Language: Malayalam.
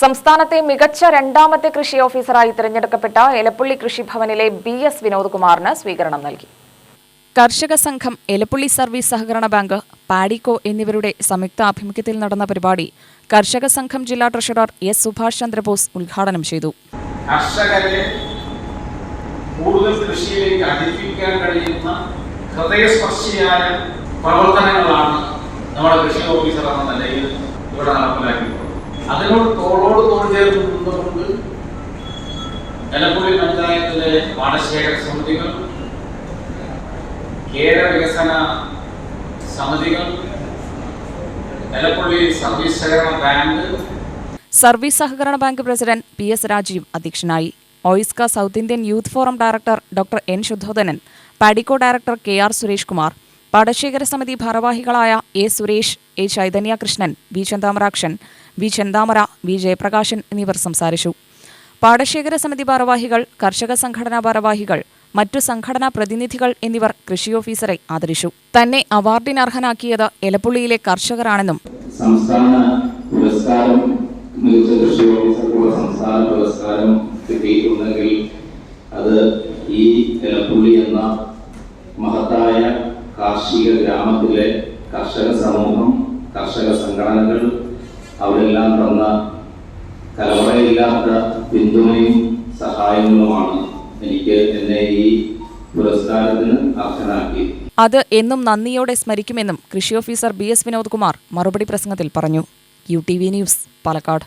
സംസ്ഥാനത്തെ മികച്ച രണ്ടാമത്തെ കൃഷി ഓഫീസറായി തിരഞ്ഞെടുക്കപ്പെട്ട എലപ്പുള്ളി കൃഷിഭവനിലെ ബി എസ് വിനോദ്കുമാറിന് സ്വീകരണം നൽകി. കർഷക സംഘം എലപ്പുള്ളി സർവീസ് സഹകരണ ബാങ്ക് പാഡിക്കോ എന്നിവരുടെ സംയുക്ത ആഭിമുഖ്യത്തിൽ നടന്ന പരിപാടി കർഷക സംഘം ജില്ലാ ട്രഷറർ എസ് സുഭാഷ് ചന്ദ്രബോസ് ഉദ്ഘാടനം ചെയ്തു. കർഷകരെ കൂടുതൽ കൃഷിയിലേക്ക് അടുപ്പിക്കാൻ കഴിയുന്ന ഹൃദയസ്പർശിയായ പ്രവർത്തനങ്ങളാണ് നമ്മുടെ കൃഷി ഓഫീസർ എന്ന നിലയിൽ ഇവിടെ നടപ്പിലാക്കിയിട്ടുള്ളത്. അതിനോട് തോളോട് തോൾ ചേർന്ന് നിന്നുകൊണ്ട് നിലമ്പൂരി പഞ്ചായത്തിലെ പാടശേഖര സമിതികൾ കേര വികസന സമിതികൾ എലപ്പുള്ളി സർവീസ് സഹകരണ ബാങ്ക് സർവീസ് സഹകരണ bank president P S Rajeev അധ്യക്ഷനായി. OISCA south Indian youth forum director doctor N Shuddhodhanan Padicco director K R Suresh Kumar പാടശേഖര സമിതി ഭാരവാഹികളായ A Suresh A Chaitanya Krishnan V Chanthamarakshan V Chandamara V Jayaprakashan എന്നിവർ സംസാരിച്ചു. പാടശേഖര സമിതി ഭാരവാഹികൾ കർഷക സംഘടനാ ഭാരവാഹികൾ മറ്റു സംഘടനാ പ്രതിനിധികൾ എന്നിവർ കൃഷി ഓഫീസറെ ആദരിച്ചു. തന്നെ അവാർഡിന് അർഹനാക്കിയത് എലപ്പുള്ളിയിലെ കർഷകരാണെന്നും സംസ്ഥാന പുരസ്കാരം കൃഷി സംസ്ഥാന പുരസ്കാരം അത് ഈ എലപ്പുള്ളി എന്ന കാർഷിക ഗ്രാമത്തിലെ കർഷക സമൂഹം കർഷക സംഘടനകൾ അവരെല്ലാം തന്ന കലവറയില്ലാത്ത പിന്തുണയും സഹായങ്ങളുമാണ് എനിക്ക് എന്നെ ഈ പുരസ്കാരത്തിന് അർഹനാക്കി. അത് എന്നും നന്ദിയോടെ സ്മരിക്കുമെന്നും കൃഷി officer B S Vinod Kumar മറുപടി പ്രസംഗത്തിൽ പറഞ്ഞു. U T V news Palakkad.